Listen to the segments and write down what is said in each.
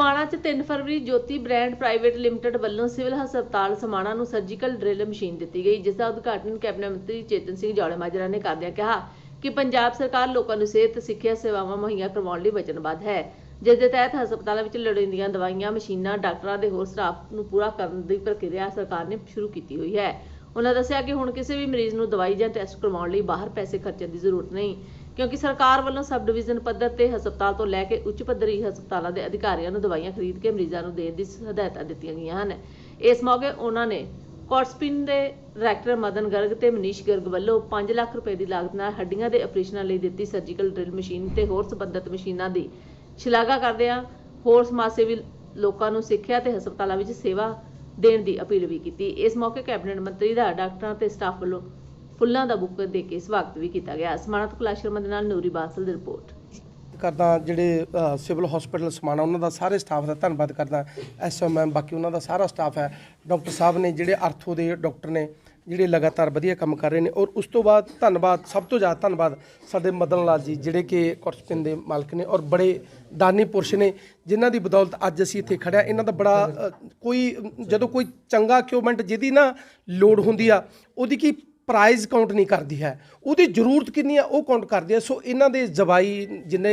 ਸਮਾਣਾ 'ਚ 3 ਫਰਵਰੀ Jyoti brand private limited ਵੱਲੋਂ ਸਿਵਲ ਹਸਪਤਾਲ ਸਮਾਣਾ ਨੂੰ ਸਰਜੀਕਲ ਡਰਿਲ ਮਸ਼ੀਨ ਦਿੱਤੀ ਗਈ, ਜਿਸ ਦਾ ਉਦਘਾਟਨ ਕੈਬਨਿਟ ਮੰਤਰੀ ਚੇਤਨ ਸਿੰਘ ਜੌਲੇ ਮਾਜਰਾ ਨੇ ਕਰਦਿਆਂ ਕਿਹਾ ਕਿ ਪੰਜਾਬ ਸਰਕਾਰ ਲੋਕਾਂ ਨੂੰ ਸਿਹਤ, ਸਿੱਖਿਆ ਸੇਵਾਵਾਂ ਮੁਹੱਈਆ ਕਰਵਾਉਣ ਲਈ ਵਚਨਬੱਧ ਹੈ, ਜਿਸ ਦੇ ਤਹਿਤ ਹਸਪਤਾਲਾਂ ਵਿੱਚ ਲੋੜੀਂਦੀਆਂ ਦਵਾਈਆਂ, ਮਸ਼ੀਨਾਂ, ਡਾਕਟਰਾਂ ਦੇ ਹੋਰ ਸਟਾਫ ਨੂੰ ਪੂਰਾ ਕਰਨ ਦੀ ਪ੍ਰਕਿਰਿਆ ਸਰਕਾਰ ਨੇ ਸ਼ੁਰੂ ਕੀਤੀ ਹੋਈ ਹੈ। ਉਹਨਾਂ ਦੱਸਿਆ ਕਿ ਹੁਣ ਕਿਸੇ ਵੀ ਮਰੀਜ਼ ਨੂੰ ਦਵਾਈ ਜਾਂ ਟੈਸਟ ਕਰਵਾਉਣ ਲਈ ਬਾਹਰ ਪੈਸੇ ਖਰਚਣ ਦੀ ਜ਼ਰੂਰਤ ਨਹੀਂ। ਕਿਉਂਕਿ ਸਰਕਾਰ ਵੱਲੋਂ ਸਬ ਡਿਵੀਜ਼ਨ ਪੱਧਰ ਤੇ ਹਸਪਤਾਲ ਤੋਂ ਲੈ ਕੇ ਉੱਚ ਪੱਧਰੀ ਹਸਪਤਾਲਾਂ ਦੇ ਅਧਿਕਾਰੀਆਂ ਨੂੰ ਦਵਾਈਆਂ ਖਰੀਦ ਕੇ ਮਰੀਜ਼ਾਂ ਨੂੰ ਦੇਣ ਦੀ ਹਦਾਇਤਾਂ ਦਿੱਤੀਆਂ ਗਈਆਂ ਹਨ। ਇਸ ਮੌਕੇ ਉਹਨਾਂ ਨੇ ਕੋਟਸਪਿਨ ਦੇ ਡਾਇਰੈਕਟਰ ਮਦਨ ਗਰਗ ਤੇ ਮਨੀਸ਼ ਗਰਗ ਵੱਲੋਂ 5 ਲੱਖ ਰੁਪਏ ਦੀ ਲਾਗਤ ਨਾਲ ਹੱਡੀਆਂ ਦੇ ਆਪਰੇਸ਼ਨਾਂ ਲਈ ਦਿੱਤੀ ਸਰਜੀਕਲ ਡਰਿਲ ਮਸ਼ੀਨ ਤੇ ਹੋਰ ਸਬੰਧਤ ਮਸ਼ੀਨਾਂ ਦੀ ਸ਼ਲਾਘਾ ਕਰਦਿਆਂ ਹੋਰ ਸਮਾਜ ਸੇਵੀ ਲੋਕਾਂ ਨੂੰ ਸਿੱਖਿਆ ਤੇ ਹਸਪਤਾਲਾਂ ਵਿੱਚ ਸੇਵਾ ਦੇਣ ਦੀ ਅਪੀਲ ਵੀ ਕੀਤੀ। ਇਸ ਮੌਕੇ ਕੈਬਨਿਟ ਮੰਤਰੀ ਦਾ ਡਾਕਟਰਾਂ ਤੇ ਸਟਾਫ ਵੱਲੋਂ ਫੁੱਲਾਂ ਦਾ ਬੁੱਕੇ ਦੇ ਕੇ ਸਵਾਗਤ ਵੀ ਕੀਤਾ ਗਿਆ। ਸਮਾਨਤ ਕਲਾਸ਼ਰਮ ਦੇ ਨਾਲ ਨੂਰੀ ਬਾਸਲ ਦੀ ਰਿਪੋਰਟ। ਕਰਦਾ ਜਿਹੜੇ ਸਿਵਲ ਹਸਪੀਟਲ ਸਮਾਣਾ, ਉਹਨਾਂ ਦਾ ਸਾਰੇ ਸਟਾਫ ਦਾ ਧੰਨਵਾਦ ਕਰਦਾ। ਐਸਐਮਐਮ ਬਾਕੀ ਉਹਨਾਂ ਦਾ ਸਾਰਾ ਸਟਾਫ ਹੈ। ਡਾਕਟਰ ਸਾਹਿਬ ਨੇ ਜਿਹੜੇ ਆਰਥੋ ਦੇ ਡਾਕਟਰ ਨੇ, ਜਿਹੜੇ ਲਗਾਤਾਰ ਵਧੀਆ ਕੰਮ ਕਰ ਰਹੇ ਨੇ, ਔਰ ਉਸ ਤੋਂ ਬਾਅਦ ਧੰਨਵਾਦ, ਸਭ ਤੋਂ ਜ਼ਿਆਦਾ ਧੰਨਵਾਦ ਸਾਡੇ ਮਦਨ ਲਾਲ ਜੀ, ਜਿਹੜੇ ਕਿ ਕੋਰਸਪਿਨ ਦੇ ਮਾਲਕ ਨੇ ਔਰ ਬੜੇ ਦਾਨੀ ਪੁਰਸ਼ ਨੇ, ਜਿਨ੍ਹਾਂ ਦੀ ਬਦੌਲਤ ਅੱਜ ਅਸੀਂ ਇੱਥੇ ਖੜਿਆ ਇਹਨਾਂ ਦਾ ਬੜਾ ਕੋਈ, ਜਦੋਂ ਕੋਈ ਚੰਗਾ ਇਕਵਿਪਮੈਂਟ ਜਿਹਦੀ ਨਾ ਲੋੜ ਹੁੰਦੀ ਆ, ਉਹਦੀ ਕੀ ਪ੍ਰਾਈਜ਼ ਕਾਊਂਟ ਨਹੀਂ ਕਰਦੀ ਹੈ। ਉਹਦੀ ਜ਼ਰੂਰਤ ਕਿੰਨੀ ਆ ਉਹ ਕਾਊਂਟ ਕਰਦੀ ਹੈ। ਸੋ ਇਹਨਾਂ ਦੇ ਜਵਾਈ ਜਿੰਨੇ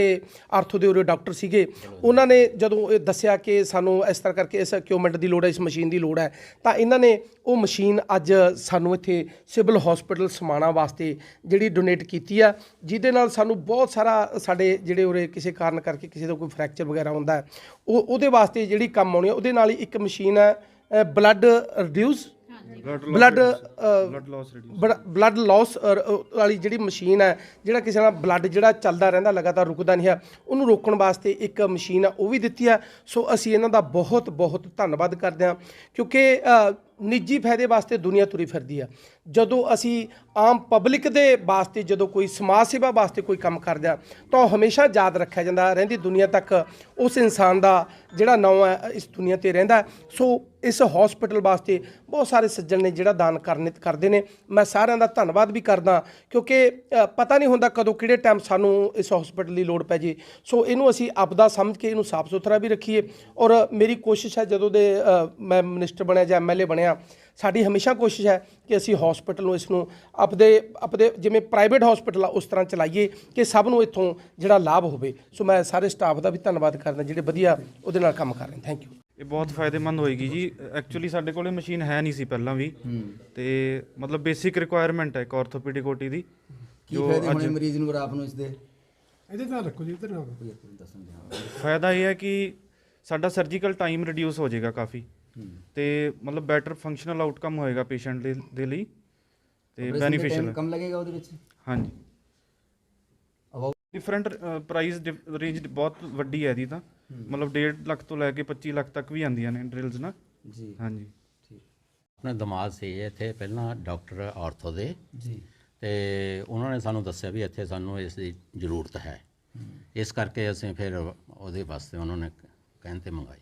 ਆਰਥੋ ਦੇ ਉਰੇ ਡਾਕਟਰ ਸੀਗੇ, ਉਹਨਾਂ ਨੇ ਜਦੋਂ ਇਹ ਦੱਸਿਆ ਕਿ ਸਾਨੂੰ ਇਸ ਤਰ੍ਹਾਂ ਕਰਕੇ ਇਸ ਇਕਵਿਪਮੈਂਟ ਦੀ ਲੋੜ ਹੈ, ਇਸ ਮਸ਼ੀਨ ਦੀ ਲੋੜ ਹੈ, ਤਾਂ ਇਹਨਾਂ ਨੇ ਉਹ ਮਸ਼ੀਨ ਅੱਜ ਸਾਨੂੰ ਇੱਥੇ ਸਿਵਲ ਹਸਪੀਟਲ ਸਮਾਣਾ ਵਾਸਤੇ ਜਿਹੜੀ ਡੋਨੇਟ ਕੀਤੀ ਆ ਜਿਹਦੇ ਨਾਲ ਸਾਨੂੰ ਬਹੁਤ ਸਾਰਾ ਸਾਡੇ ਜਿਹੜੇ ਉਰੇ ਕਿਸੇ ਕਾਰਨ ਕਰਕੇ ਕਿਸੇ ਦਾ ਕੋਈ ਫ੍ਰੈਕਚਰ ਵਗੈਰਾ ਹੁੰਦਾ ਉਹ ਉਹਦੇ ਵਾਸਤੇ ਜਿਹੜੀ ਕੰਮ ਆਉਣੀ ਹੈ, ਉਹਦੇ ਨਾਲ ਹੀ ਇੱਕ ਮਸ਼ੀਨ ਹੈ blood reduce blood blood loss ਵਾਲੀ ਜਿਹੜੀ ਮਸ਼ੀਨ ਹੈ ਜਿਹੜਾ ਕਿਸੇ ਨਾਲ ਬਲੱਡ ਜਿਹੜਾ ਚੱਲਦਾ ਰਹਿੰਦਾ ਲਗਾਤਾਰ ਰੁਕਦਾ ਨਹੀਂ ਹੈ ਉਹਨੂੰ ਰੋਕਣ ਵਾਸਤੇ ਇੱਕ ਮਸ਼ੀਨ ਆ ਉਹ ਵੀ ਦਿੱਤੀ ਆ ਸੋ ਅਸੀਂ ਇਹਨਾਂ ਦਾ ਬਹੁਤ ਬਹੁਤ ਧੰਨਵਾਦ ਕਰਦੇ ਹਾਂ ਕਿਉਂਕਿ ਨਿੱਜੀ ਫਾਇਦੇ ਵਾਸਤੇ ਦੁਨੀਆ ਤੁਰੀ ਫਿਰਦੀ ਆ ਜਦੋਂ ਅਸੀਂ ਆਮ ਪਬਲਿਕ ਦੇ ਵਾਸਤੇ ਜਦੋਂ ਕੋਈ ਸਮਾਜ ਸੇਵਾ ਵਾਸਤੇ ਕੋਈ ਕੰਮ ਕਰਦੇ ਆ ਤਾਂ ਉਹ ਹਮੇਸ਼ਾ ਯਾਦ ਰੱਖਿਆ ਜਾਂਦਾ ਰਹਿੰਦੀ ਦੁਨੀਆ ਤੱਕ ਉਸ ਇਨਸਾਨ ਦਾ ਜਿਹੜਾ ਨਾਂ ਹੈ ਇਸ ਦੁਨੀਆ ਤੇ ਰਹਿੰਦਾ ਸੋ ਇਸ ਹਸਪੀਟਲ ਵਾਸਤੇ ਬਹੁਤ ਸਾਰੇ ਸੱਜਣ ਨੇ ਜਿਹੜਾ ਦਾਨ ਕਰਨੇ, ਕਰਦੇ ਨੇ। ਮੈਂ ਸਾਰਿਆਂ ਦਾ ਧੰਨਵਾਦ ਵੀ ਕਰਦਾ, ਕਿਉਂਕਿ ਪਤਾ ਨਹੀਂ ਹੁੰਦਾ ਕਦੋਂ ਕਿਹੜੇ ਟਾਈਮ ਸਾਨੂੰ ਇਸ ਹਸਪੀਟਲ ਦੀ ਲੋੜ ਪੈ ਜੇ। ਸੋ ਇਹਨੂੰ ਅਸੀਂ ਆਪਦਾ ਸਮਝ ਕੇ ਇਹਨੂੰ ਸਾਫ਼ ਸੁਥਰਾ ਵੀ ਰੱਖੀਏ। ਔਰ ਮੇਰੀ ਕੋਸ਼ਿਸ਼ ਹੈ, ਜਦੋਂ ਦੇ ਮੈਂ ਮਿਨਿਸਟਰ ਬਣਿਆ ਜਾਂ ਐਮਐਲਏ ਬਣਿਆ, ਸਾਡੀ ਹਮੇਸ਼ਾ ਕੋਸ਼ਿਸ਼ ਹੈ ਕਿ ਅਸੀਂ ਹਸਪੀਟਲ ਨੂੰ ਇਸ ਨੂੰ ਆਪਦੇ ਆਪਦੇ ਜਿਵੇਂ ਪ੍ਰਾਈਵੇਟ ਹਸਪੀਟਲ ਆ, ਉਸ ਤਰ੍ਹਾਂ ਚਲਾਈਏ ਕਿ ਸਭ ਨੂੰ ਇੱਥੋਂ ਜਿਹੜਾ ਲਾਭ ਹੋਵੇ। ਸੋ ਮੈਂ ਸਾਰੇ ਸਟਾਫ ਦਾ ਵੀ ਧੰਨਵਾਦ ਕਰਦਾ, ਜਿਹੜੇ ਵਧੀਆ ਉਹਦੇ ਨਾਲ ਕੰਮ ਕਰ ਰਹੇ ਥੈਂਕ ਯੂ ਇਹ ਬਹੁਤ ਫਾਇਦੇਮੰਦ ਹੋਏਗੀ ਜੀ। ਐਕਚੁਅਲੀ ਸਾਡੇ ਕੋਲੇ ਮਸ਼ੀਨ ਹੈ ਨਹੀਂ ਸੀ ਪਹਿਲਾਂ ਵੀ। ਤੇ ਮਤਲਬ ਬੇਸਿਕ ਰਿਕੁਆਇਰਮੈਂਟ ਹੈ ਇੱਕ ਆਰਥੋਪੈਡਿਕ ਓਟੀ ਦੀ। ਕੀ ਫਾਇਦੇ ਹੋਣੇ ਮਰੀਜ਼ ਨੂੰ ਆਪ ਨੂੰ ਇਸ ਦੇ ਇਹਦੇ ਨਾਲ ਰੱਖੋ ਜੀ ਇੱਧਰ ਰੱਖੋ ਦੱਸਣ ਦੇ ਹਾਂ ਫਾਇਦਾ ਇਹ ਹੈ ਕਿ ਸਾਡਾ ਸਰਜੀਕਲ ਟਾਈਮ ਰਿਡਿਊਸ ਹੋ ਜਾਏਗਾ ਕਾਫੀ। ਤੇ ਮਤਲਬ ਬੈਟਰ ਫੰਕਸ਼ਨਲ ਆਊਟਕਮ ਹੋਏਗਾ ਪੇਸ਼ੈਂਟ ਦੇ ਦੇ ਲਈ। ਤੇ ਬੈਨੀਫੀਸ਼ੀਅਲ ਕਮ ਲੱਗੇਗਾ ਉਹਦੇ ਵਿੱਚ? ਹਾਂਜੀ। ਡਿਫਰੈਂਟ ਪ੍ਰਾਈਸ ਰੇਂਜ ਬਹੁਤ ਵੱਡੀ ਹੈ ਇਹਦੀ ਤਾਂ। ਮਤਲਬ 1.5 ਲੱਖ ਤੋਂ ਲੈ ਕੇ 25 ਲੱਖ ਤੱਕ ਵੀ ਆਉਂਦੀਆਂ ਨੇ ਡਰਿਲਸ ਨਾ। ਜੀ। ਹਾਂਜੀ। ਆਪਣੇ ਦਿਮਾਗ ਸੀ ਇੱਥੇ ਪਹਿਲਾਂ ਡਾਕਟਰ ਆਰਥੋ ਦੇ। ਜੀ। ਤੇ ਉਹਨਾਂ ਨੇ ਸਾਨੂੰ ਦੱਸਿਆ ਵੀ ਇੱਥੇ ਸਾਨੂੰ ਇਸ ਦੀ ਜ਼ਰੂਰਤ ਹੈ। ਇਸ ਕਰਕੇ ਅਸੀਂ ਫਿਰ ਉਹਦੇ ਵਾਸਤੇ ਉਹਨਾਂ ਨੇ ਕਹਿਣ ਤੇ ਮੰਗਾਈ।